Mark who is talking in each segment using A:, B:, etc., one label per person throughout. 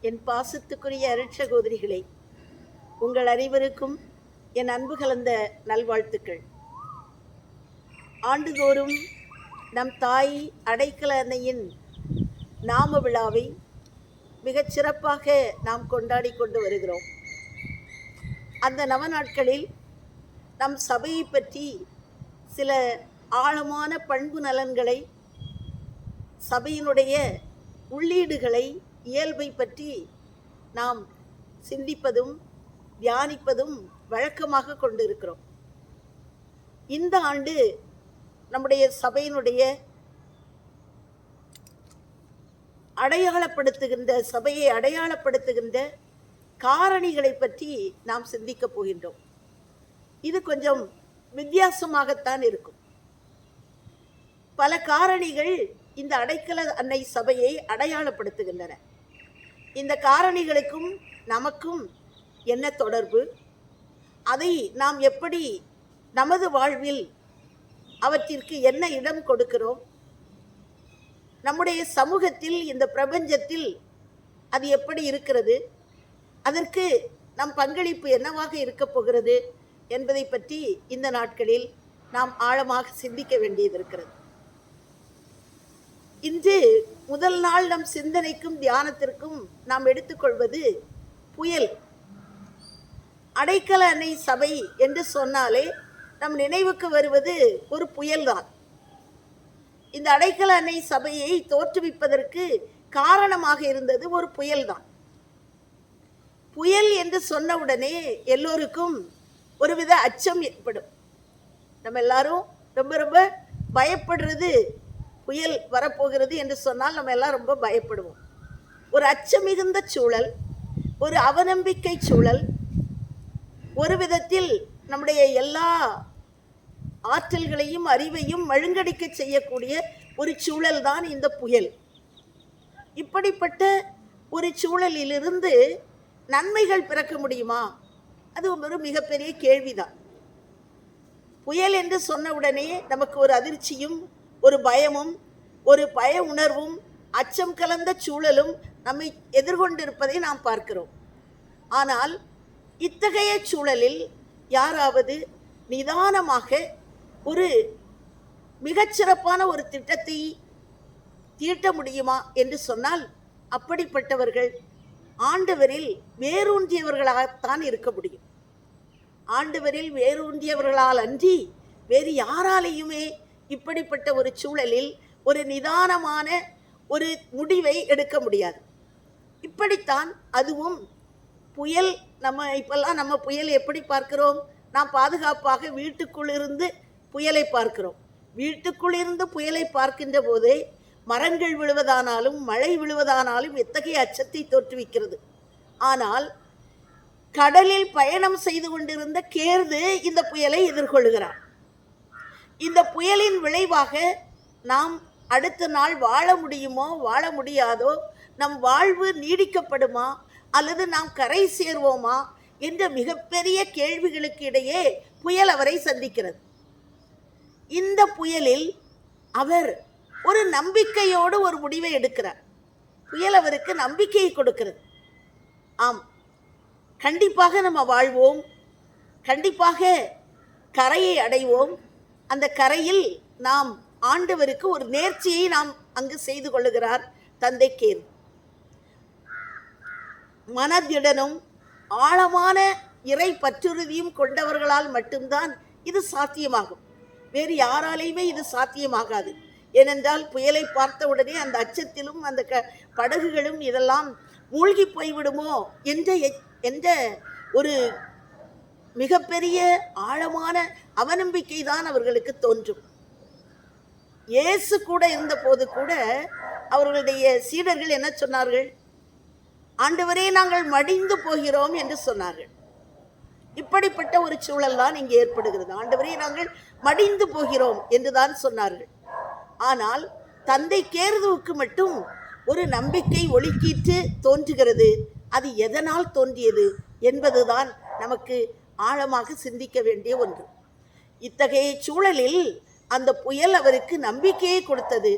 A: என் பாசத்துக்குரிய அருட்சகோதரிகளே உங்கள் அனைவருக்கும் என் அன்பு கலந்த நல்வாழ்த்துக்கள். ஆண்டுதோறும் நம் தாய் அடைக்கல அன்னையின் நாம விழாவை மிகச் சிறப்பாக நாம் கொண்டாடி கொண்டு வருகிறோம். அந்த நவநாட்களில் நம் சபையை பற்றி சில ஆழமான பண்பு நலன்களை சபையினுடைய உள்ளீடுகளை இயல்பை பற்றி நாம் சிந்திப்பதும் தியானிப்பதும் வழக்கமாக கொண்டிருக்கிறோம். இந்த ஆண்டு நம்முடைய சபையினுடைய அடையாளப்படுத்துகின்ற சபையை அடையாளப்படுத்துகின்ற காரணிகளை பற்றி நாம் சிந்திக்கப் போகின்றோம். இது கொஞ்சம் வித்தியாசமாகத்தான் இருக்கும். பல காரணிகள் இந்த அடைக்கல அன்னை சபையை அடையாளப்படுத்துகின்றன. இந்த காரணிகளுக்கும் நமக்கும் என்ன தொடர்பு? அதை நாம் எப்படி நமது வாழ்வில் அவற்றிற்கு என்ன இடம் கொடுக்கிறோம்? நம்முடைய சமூகத்தில் இந்த பிரபஞ்சத்தில் அது எப்படி இருக்கிறது? அதற்கு நம் பங்களிப்பு என்னவாக இருக்கப் போகிறது என்பதை பற்றி இந்த நாட்களில் நாம் ஆழமாக சிந்திக்க வேண்டியது இருக்கிறது. இன்று முதல் நாள் நம் சிந்தனைக்கும் தியானத்திற்கும் நாம் எடுத்துக்கொள்வது புயல். அடைக்கல அன்னை சபை என்று சொன்னாலே நம் நினைவுக்கு வருவது ஒரு புயல்தான். இந்த அடைக்கல அன்னை சபையை தோற்றுவிப்பதற்கு காரணமாக இருந்தது ஒரு புயல்தான். புயல் என்று சொன்னவுடனே எல்லோருக்கும் ஒருவித அச்சம் ஏற்படும். நம்ம எல்லாரும் ரொம்ப ரொம்ப பயப்படுறது புயல் வரப்போகிறது என்று சொன்னால் நம்ம எல்லாம் ரொம்ப பயப்படுவோம். ஒரு அச்சம் மிகுந்த சூழல் ஒரு அவநம்பிக்கை சூழல் ஒரு விதத்தில் நம்முடைய எல்லா ஆற்றல்களையும் அறிவையும் மழுங்கடிக்க செய்யக்கூடிய ஒரு சூழல் தான் இந்த புயல். இப்படிப்பட்ட ஒரு சூழலிலிருந்து நன்மைகள் பிறக்க முடியுமா? அது ஒரு மிகப்பெரிய கேள்விதான். புயல் என்று சொன்ன உடனே நமக்கு ஒரு அதிர்ச்சியும் ஒரு பயமும் ஒரு பய உணர்வும் அச்சம் கலந்த சூழலும் நம்மை எதிர்கொண்டிருப்பதை நாம் பார்க்கிறோம். ஆனால் இத்தகைய சூழலில் யாராவது நிதானமாக ஒரு மிகச்சிறப்பான ஒரு திட்டத்தை தீட்ட முடியுமா என்று சொன்னால் அப்படிப்பட்டவர்கள் ஆண்டவரில் வேரூன்றியவர்களாகத்தான் இருக்க முடியும். ஆண்டவரில் வேரூன்றியவர்களால் அன்றி வேறு யாராலையுமே இப்படிப்பட்ட ஒரு சூழலில் ஒரு நிதானமான ஒரு முடிவை எடுக்க முடியாது. இப்படித்தான் அதுவும் புயல் நம்ம இப்பெல்லாம் நம்ம புயல் எப்படி பார்க்கிறோம்? நாம் பாதுகாப்பாக வீட்டுக்குள்ளிருந்து புயலை பார்க்கிறோம். வீட்டுக்குள்ளிருந்து புயலை பார்க்கின்ற போதே மரங்கள் விழுவதானாலும் மழை விழுவதானாலும் எத்தகைய அச்சத்தை தோற்றுவிக்கிறது? ஆனால் கடலில் பயணம் செய்து கொண்டிருந்த கேர்து இந்த புயலை எதிர்கொள்கிறார். இந்த புயலின் விளைவாக நாம் அடுத்த நாள் வாழ முடியுமோ வாழ முடியாதோ நம் வாழ்வு நீடிக்கப்படுமா அல்லது நாம் கரை சேர்வோமா என்ற மிகப்பெரிய கேள்விகளுக்கு இடையே புயல் அவரை சந்திக்கிறது. இந்த புயலில் அவர் ஒரு நம்பிக்கையோடு ஒரு முடிவை எடுக்கிறார். புயல் அவருக்கு நம்பிக்கையை கொடுக்கிறது. ஆம் கண்டிப்பாக நம்ம வாழ்வோம் கண்டிப்பாக கரையை அடைவோம் அந்த கரையில் நாம் ஆண்டவருக்கு ஒரு நேர்ச்சியை நாம் அங்கு செய்து கொள்ளுகிறார் தந்தை கேர் மனதிடனும் ஆழமான இறை பற்றுறுதியும் கொண்டவர்களால் மட்டும்தான் இது சாத்தியமாகும். வேறு யாராலையுமே இது சாத்தியமாகாது. ஏனென்றால் புயலை பார்த்த உடனே அந்த அச்சத்திலும் அந்த க படகுகளும் இதெல்லாம் மூழ்கி போய்விடுமோ என்ற என்ற ஒரு மிகப்பெரிய ஆழமான அவநம்பிக்கை தான் அவர்களுக்கு தோன்றும். இயேசு கூட இருந்தபோது கூட அவர்களுடைய சீடர்கள் என்ன சொன்னார்கள்? ஆண்டவரே நாங்கள் மடிந்து போகிறோம் என்று சொன்னார்கள். இப்படிப்பட்ட ஒரு சூழல் தான் இங்கே ஏற்படுகிறது. ஆண்டவரே நாங்கள் மடிந்து போகிறோம் என்று தான் சொன்னார்கள். ஆனால் தந்தை கேருதுவுக்கு மட்டும் ஒரு நம்பிக்கை ஒழுக்கிட்டு தோன்றுகிறது. அது எதனால் தோன்றியது என்பதுதான் நமக்கு ஆழமாக சிந்திக்க வேண்டிய ஒன்று. இத்தகைய சூழலில் அந்த புயல் அவருக்கு நம்பிக்கையை கொடுத்தது.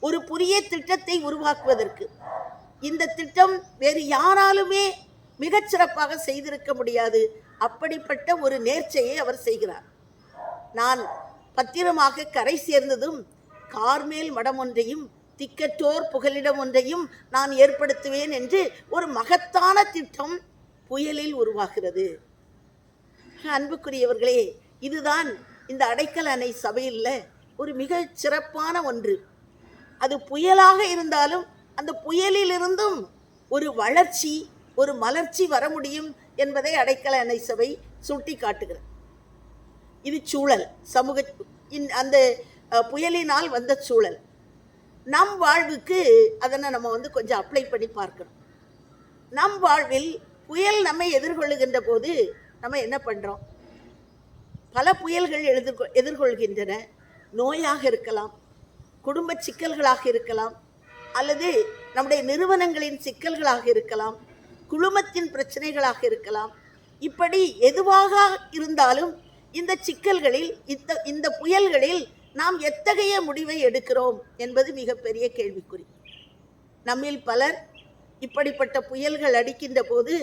A: ஒரு புதிய திட்டத்தை உருவாக்குவதற்கு. இந்த திட்டம் வேறு யாராலுமே மிகச்சிறப்பாக செய்திருக்க முடியாது. அப்படிப்பட்ட ஒரு நேர்ச்சையை அவர் செய்கிறார். நான் பத்திரமாக கரை சேர்ந்ததும் கார்மேல் மடம் ஒன்றையும் திக்கற்றோர் புகலிடம் ஒன்றையும் நான் ஏற்படுத்துவேன் என்று ஒரு மகத்தான திட்டம் புயலில் உருவாகிறது. அன்புக்குரியவர்களே இதுதான் இந்த அடைக்கல் அணை சபையில் ஒரு மிக சிறப்பான ஒன்று. அது புயலாக இருந்தாலும் அந்த புயலிலிருந்தும் ஒரு வளர்ச்சி ஒரு மலர்ச்சி வர முடியும் என்பதை அடைக்கல அணை சபை சுட்டி காட்டுகிறது இது சூழல் சமூக இன்- அந்த புயலினால் வந்த சூழல். நம் வாழ்வுக்கு அதனை நம்ம வந்து கொஞ்சம் அப்ளை பண்ணி பார்க்கணும். நம் வாழ்வில் புயல் நம்மை எதிர்கொள்ளுகின்ற போது நம்ம என்ன பண்ணுறோம் பல புயல்கள் எதிர்கொ எதிர்கொள்கின்றன. நோயாக இருக்கலாம் குடும்ப சிக்கல்களாக இருக்கலாம் அல்லது நம்முடைய நிறுவனங்களின் சிக்கல்களாக இருக்கலாம் குழுமத்தின் பிரச்சனைகளாக இருக்கலாம். இப்படி எதுவாக இருந்தாலும் இந்த சிக்கல்களில் இந்த இந்த புயல்களில் நாம் எத்தகைய முடிவை எடுக்கிறோம் என்பது மிகப்பெரிய கேள்விக்குறி. நம்மில் பலர் இப்படிப்பட்ட புயல்கள் அடிக்கின்ற போது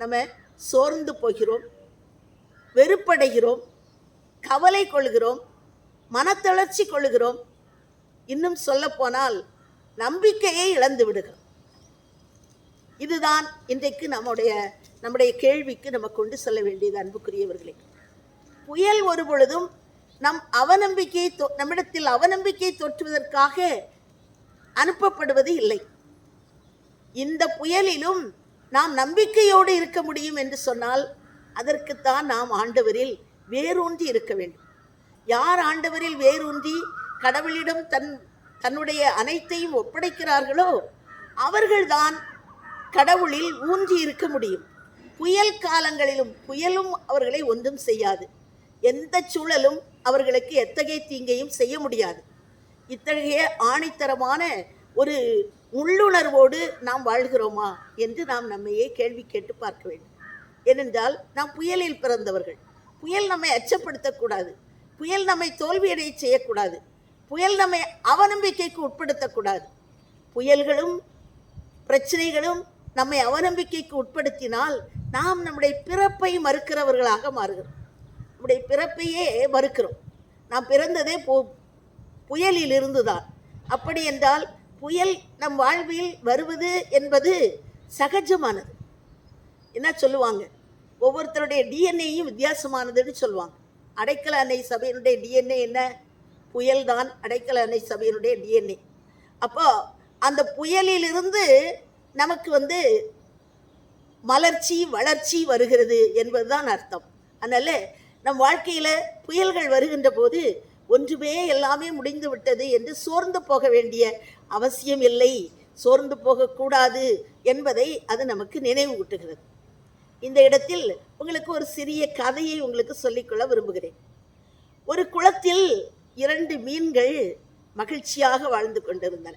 A: நம்ம சோர்ந்து போகிறோம். வெறுப்படைகிறோம் கவலை கொள்கிறோம் மனத்தளர்ச்சி கொள்கிறோம். இன்னும் சொல்லப்போனால் நம்பிக்கையை இழந்து விடுகிறோம். இதுதான் இன்றைக்கு நம்முடைய நம்முடைய கேள்விக்கு நம்ம கொண்டு செல்ல வேண்டியது அன்புக்குரியவர்களே. புயல் ஒரு பொழுதும் நம் அவநம்பிக்கையை தொ- நம்மிடத்தில் அவநம்பிக்கை தொற்றுவதற்காக அனுப்பப்படுவது இல்லை. இந்த புயலிலும் நாம் நம்பிக்கையோடு இருக்க முடியும் என்று சொன்னால் அதற்குத்தான் நாம் ஆண்டவரில் வேரூன்றி இருக்க வேண்டும். யார் ஆண்டவரில் வேரூன்றி கடவுளிடம் தன் தன்னுடைய அனைத்தையும் ஒப்படைக்கிறார்களோ அவர்கள்தான் கடவுளில் ஊன்றி இருக்க முடியும். புயல் காலங்களிலும் புயலும் அவர்களை ஒன்றும் செய்யாது. எந்த சூழலும் அவர்களுக்கு எத்தகைய தீங்கையும் செய்ய முடியாது. இத்தகைய ஆணித்தரமான ஒரு உள்ளுணர்வோடு நாம் வாழ்கிறோமா என்று நாம் நம்மையே கேள்வி கேட்டு பார்க்க வேண்டும். ஏனென்றால் நாம் புயலில் பிறந்தவர்கள். புயல் நம்மை அச்சப்படுத்தக்கூடாது. புயல் நம்மை தோல்வியடைய செய்யக்கூடாது. புயல் நம்மை அவநம்பிக்கைக்கு உட்படுத்தக்கூடாது. புயல்களும் பிரச்சனைகளும் நம்மை அவநம்பிக்கைக்கு உட்படுத்தினால் நாம் நம்முடைய பிறப்பை மறுக்கிறவர்களாக மாறுகிறோம். நம்முடைய பிறப்பையே மறுக்கிறோம். நாம் பிறந்ததே பு புயலில் இருந்துதான் அப்படி என்றால் புயல் நம் வாழ்வில் வருவது என்பது சகஜமானது. என்ன சொல்லுவாங்க? ஒவ்வொருத்தருடைய டிஎன்ஏயும் வித்தியாசமானதுன்னு சொல்லுவாங்க. அடைக்கல அன்னை சபையினுடைய டிஎன்ஏ என்ன? புயல் தான் அடைக்கல அன்னை சபையினுடைய டிஎன்ஏ அப்போ அந்த புயலிலிருந்து நமக்கு வந்து மலர்ச்சி வளர்ச்சி வருகிறது என்பதுதான் அர்த்தம். அதனால் நம் வாழ்க்கையில் புயல்கள் வருகின்ற போது ஒன்றுமே எல்லாமே முடிந்து விட்டது என்று சோர்ந்து போக வேண்டிய அவசியம் இல்லை. சோர்ந்து போகக்கூடாது என்பதை அது நமக்கு நினைவூட்டுகிறது இந்த இடத்தில் உங்களுக்கு ஒரு சிறிய கதையை உங்களுக்கு சொல்லிக்கொள்ள விரும்புகிறேன். ஒரு குளத்தில் இரண்டு மீன்கள் மகிழ்ச்சியாக வாழ்ந்து கொண்டிருந்தன.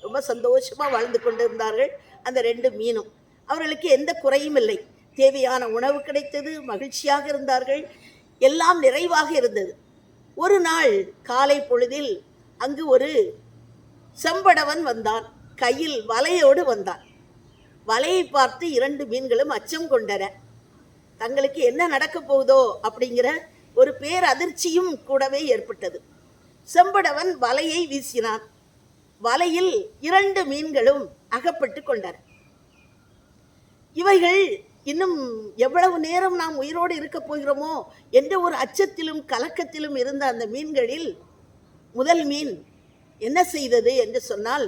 A: ரொம்ப சந்தோஷமாக வாழ்ந்து கொண்டிருந்தார்கள் அந்த ரெண்டு மீனும். அவர்களுக்கு எந்த குறையும் இல்லை. தேவையான உணவு கிடைத்தது மகிழ்ச்சியாக இருந்தார்கள். எல்லாம் நிறைவாக இருந்தது. ஒரு நாள் காலை பொழுதில் அங்கு ஒரு செம்படவன் வந்தான். கையில் வலையோடு வந்தான். வலையை பார்த்து இரண்டு மீன்களும் அச்சம் கொண்டன. தங்களுக்கு என்ன நடக்கப் போகுதோ அப்படிங்கிற ஒரு பேர் அதிர்ச்சியும் கூடவே ஏற்பட்டது. செம்படவன் வலையை வீசினான். வலையில் இரண்டு மீன்களும் அகப்பட்டு கொண்டன. இவைகள் இன்னும் எவ்வளவு நேரம் நாம் உயிரோடு இருக்கப் போகிறோமோ என்ற ஒரு அச்சத்திலும் கலக்கத்திலும் இருந்த அந்த மீன்களில் முதல் மீன் என்ன செய்தது என்று சொன்னால்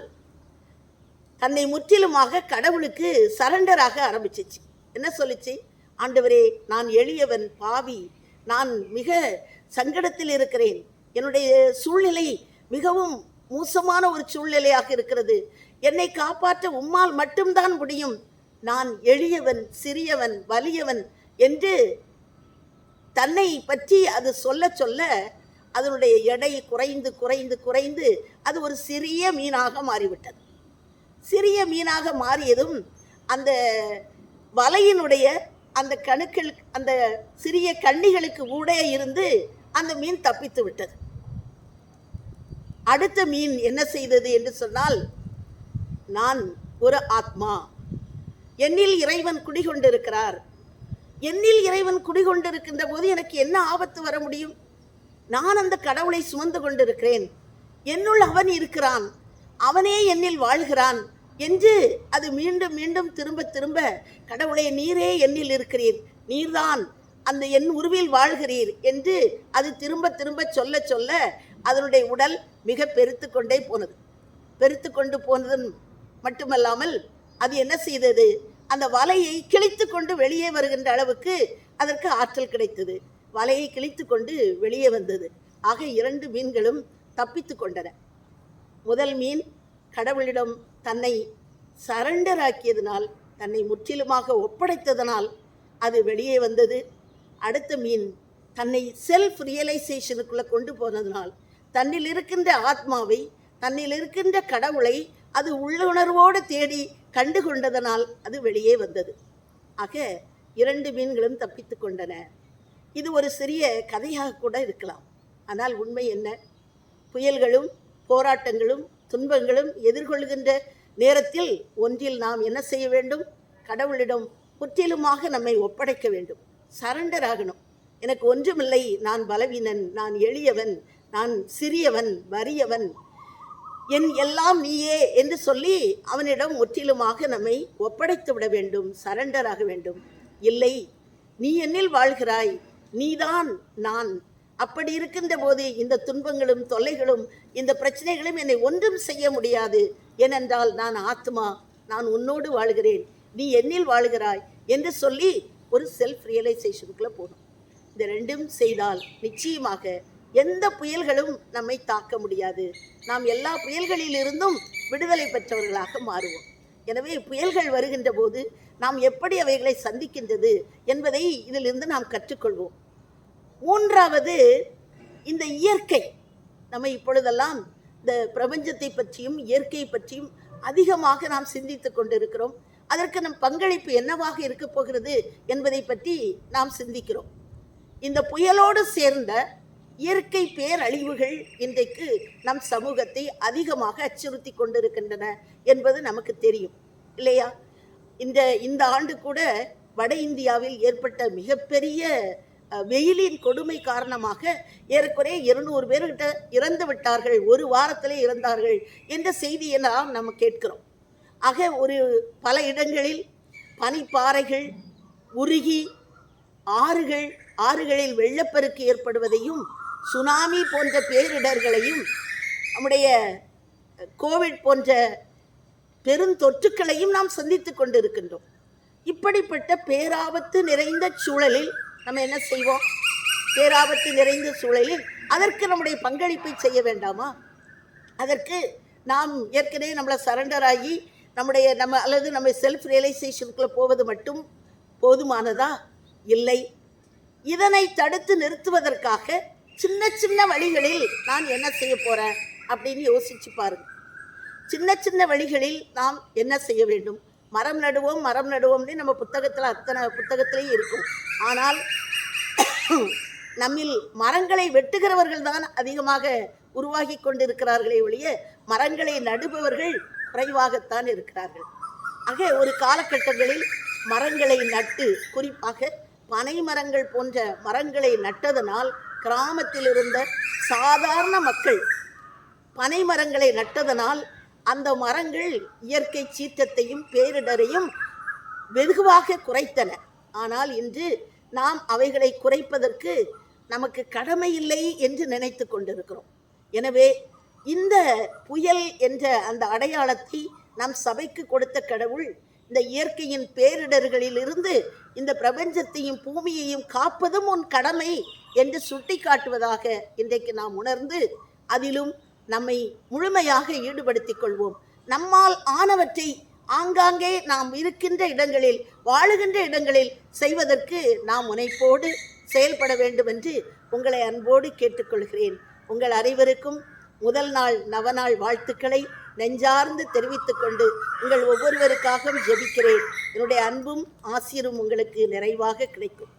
A: தன்னை முற்றிலுமாக கடவுளுக்கு சரண்டராக ஆரம்பிச்சிச்சு. என்ன சொல்லிச்சு? ஆண்டவரே நான் எளியவன் பாவி நான் மிக சங்கடத்தில் இருக்கிறேன். என்னுடைய சூழ்நிலை மிகவும் மோசமான ஒரு சூழ்நிலையாக இருக்கிறது. என்னை காப்பாற்ற உம்மால் மட்டும்தான் முடியும். நான் எளியவன் சிறியவன் வலியவன் என்று தன்னை பற்றி அது சொல்ல சொல்ல அதனுடைய எடை குறைந்து குறைந்து குறைந்து அது ஒரு சிறிய மீனாக மாறிவிட்டது. சிறிய மீனாக மாறியதும் அந்த வலையினுடைய அந்த கணுக்கள் அந்த சிறிய கண்ணிகளுக்கு ஊடே இருந்து அந்த மீன் தப்பித்து விட்டது. அடுத்த மீன் என்ன செய்தது என்று சொன்னால் நான் ஒரு ஆத்மா. என்னில் இறைவன் குடிகொண்டிருக்கிறார். என்னில் இறைவன் குடிகொண்டிருக்கின்ற போது எனக்கு என்ன ஆபத்து வர முடியும்? நான் அந்த கடவுளை சுமந்து கொண்டிருக்கிறேன். என்னுள் அவன் இருக்கிறான். அவனே என்னில் வாழ்கிறான் என்று அது மீண்டும் மீண்டும் திரும்ப திரும்ப கடவுளே நீரே என்னில் இருக்கிறீர். நீர்தான் அந்த என் உருவில் வாழ்கிறீர் என்று அது திரும்ப திரும்ப சொல்ல சொல்ல அதனுடைய உடல் மிக பெருத்து கொண்டே போனது. பெருத்து கொண்டு போனதும் மட்டுமல்லாமல் அது என்ன செய்தது? அந்த வலையை கிழித்து கொண்டு வெளியே வருகின்ற அளவுக்கு அதற்கு ஆற்றல் கிடைத்தது. வலையை கிழித்து கொண்டு வெளியே வந்தது. ஆக இரண்டு மீன்களும் தப்பித்து கொண்டன. முதல் மீன் கடவுளிடம் தன்னை சரண்டர் ஆக்கியதனால் தன்னை முற்றிலுமாக ஒப்படைத்ததனால் அது வெளியே வந்தது. அடுத்த மீன் தன்னை செல்ஃப் ரியலைசேஷனுக்குள்ளே கொண்டு போனதனால் தன்னில் இருக்கின்ற ஆத்மாவை தன்னில் இருக்கின்ற கடவுளை அது உள்ளுணர்வோடு தேடி கண்டு கொண்டதனால் அது வெளியே வந்தது. ஆக இரண்டு மீன்களும் தப்பித்து கொண்டன. இது ஒரு சிறிய கதையாக கூட இருக்கலாம். ஆனால் உண்மை என்ன? புயல்களும் போராட்டங்களும் துன்பங்களும் எதிர்கொள்கின்ற நேரத்தில் ஒன்றில் நாம் என்ன செய்ய வேண்டும்? கடவுளிடம் முற்றிலுமாக நம்மை ஒப்படைக்க வேண்டும். சரண்டர் ஆகணும் எனக்கு ஒன்றுமில்லை. நான் பலவீனன். நான் எளியவன். நான் சிறியவன். வறியவன். என் எல்லாம் நீயே என்று சொல்லி அவனிடம் முற்றிலுமாக நம்மை ஒப்படைத்து விட வேண்டும். சரண்டராக வேண்டும். இல்லை. நீ என்னில் வாழ்கிறாய். நீதான் நான். அப்படி இருக்கின்ற போது இந்த துன்பங்களும் தொல்லைகளும் இந்த பிரச்சனைகளும் என்னை ஒன்றும் செய்ய முடியாது. ஏனென்றால் நான் ஆத்மா நான் உன்னோடு வாழ்கிறேன். நீ என்னில் வாழ்கிறாய் என்று சொல்லி ஒரு செல்ஃப் ரியலைசேஷனுக்குள்ளே போகணும் இந்த ரெண்டும் செய்தால் நிச்சயமாக எந்த புயல்களும் நம்மை தாக்க முடியாது. நாம் எல்லா புயல்களிலிருந்தும் விடுதலை பெற்றவர்களாக மாறுவோம். எனவே புயல்கள் வருகின்ற போது நாம் எப்படி அவைகளை சந்திக்கின்றது என்பதை இதிலிருந்து நாம் கற்றுக்கொள்வோம். மூன்றாவது இந்த இயற்கை. நம்ம இப்பொழுதெல்லாம் இந்த பிரபஞ்சத்தை பற்றியும் இயற்கை பற்றியும் அதிகமாக நாம் சிந்தித்து கொண்டிருக்கிறோம். அதற்கு நம் பங்களிப்பு என்னவாக இருக்க போகிறது என்பதை பற்றி நாம் சிந்திக்கிறோம். இந்த புயலோடு சேர்ந்த இயற்கை பேரழிவுகள் இன்றைக்கு நம் சமூகத்தை அதிகமாக அச்சுறுத்தி கொண்டிருக்கின்றன என்பது நமக்கு தெரியும். இல்லையா? இந்த இந்த ஆண்டு கூட வட இந்தியாவில் ஏற்பட்ட மிகப்பெரிய வெயிலின் கொடுமை காரணமாக ஏறக்குறைய இருநூறு பேர்கிட்ட இறந்து விட்டார்கள். ஒரு வாரத்திலே இறந்தார்கள் என்ற செய்தியெல்லாம் நம்ம கேட்கிறோம். ஆக ஒரு பல இடங்களில் பனிப்பாறைகள் உருகி ஆறுகள் ஆறுகளில் வெள்ளப்பெருக்கு ஏற்படுவதையும் சுனாமி போன்ற பேரிடர்களையும் நம்முடைய கோவிட் போன்ற பெருந்தொற்றுக்களையும் நாம் சந்தித்து கொண்டிருக்கின்றோம். இப்படிப்பட்ட பேராபத்து நிறைந்த சூழலில் நம்ம என்ன செய்வோம்? பேராபத்து நிறைந்த சூழலில் அதற்கு நம்முடைய பங்களிப்பை செய்ய வேண்டாமா? அதற்கு நாம் ஏற்கனவே நம்மளை சரண்டர் ஆகி நம்முடைய நம்ம அல்லது நம்ம செல்ஃப் ரியலைசேஷனுக்குள்ளே போவது மட்டும் போதுமானதா? இல்லை. இதனை தடுத்து நிறுத்துவதற்காக சின்ன சின்ன வழிகளில் நான் என்ன செய்ய போகிறேன் அப்படின்னு யோசிச்சு பாருங்கள் சின்ன சின்ன வழிகளில் நாம் என்ன செய்ய வேண்டும்? மரம் நடுவோம் மரம் நடுவோம்னு நம்ம புத்தகத்தில் அத்தனை புத்தகத்திலையும் இருக்கும். ஆனால் நம்மில் மரங்களை வெட்டுகிறவர்கள் தான் அதிகமாக உருவாகி கொண்டிருக்கிறார்களே ஒழிய மரங்களை நடுபவர்கள் குறைவாகத்தான் இருக்கிறார்கள். ஆக ஒரு காலகட்டங்களில் மரங்களை நட்டு குறிப்பாக பனை மரங்கள் போன்ற மரங்களை நட்டதனால் கிராமத்தில் இருந்த சாதாரண மக்கள் பனை மரங்களை நட்டதனால் அந்த மரங்கள் இயற்கை சீற்றத்தையும் பேரிடரையும் வெகுவாக குறைத்தன. ஆனால் இன்று நாம் அவைகளை குறைப்பதற்கு நமக்கு கடமை இல்லை என்று நினைத்து கொண்டிருக்கிறோம். எனவே இந்த புயல் என்ற அந்த அடையாளத்தை நம் சபைக்கு கொடுத்த கடவுள் இந்த இயற்கையின் பேரிடர்களிலிருந்து இந்த பிரபஞ்சத்தையும் பூமியையும் காப்பதும் உன் கடமை என்று சுட்டி காட்டுவதாக இன்றைக்கு நாம் உணர்ந்து அதிலும் நம்மை முழுமையாக ஈடுபடுத்திக் கொள்வோம். நம்மால் ஆனவற்றை ஆங்காங்கே நாம் இருக்கின்ற இடங்களில் வாழுகின்ற இடங்களில் செய்வதற்கு நாம் முனைப்போடு செயல்பட வேண்டும் என்று உங்களை அன்போடு கேட்டுக்கொள்கிறேன். உங்கள் அனைவருக்கும் முதல் நாள் நவநாள் வாழ்த்துக்களை நெஞ்சார்ந்து தெரிவித்துக் கொண்டு உங்கள் ஒவ்வொருவருக்காகவும் ஜெபிக்கிறேன். என்னுடைய அன்பும் ஆசிரும் உங்களுக்கு நிறைவாக கிடைக்கும்.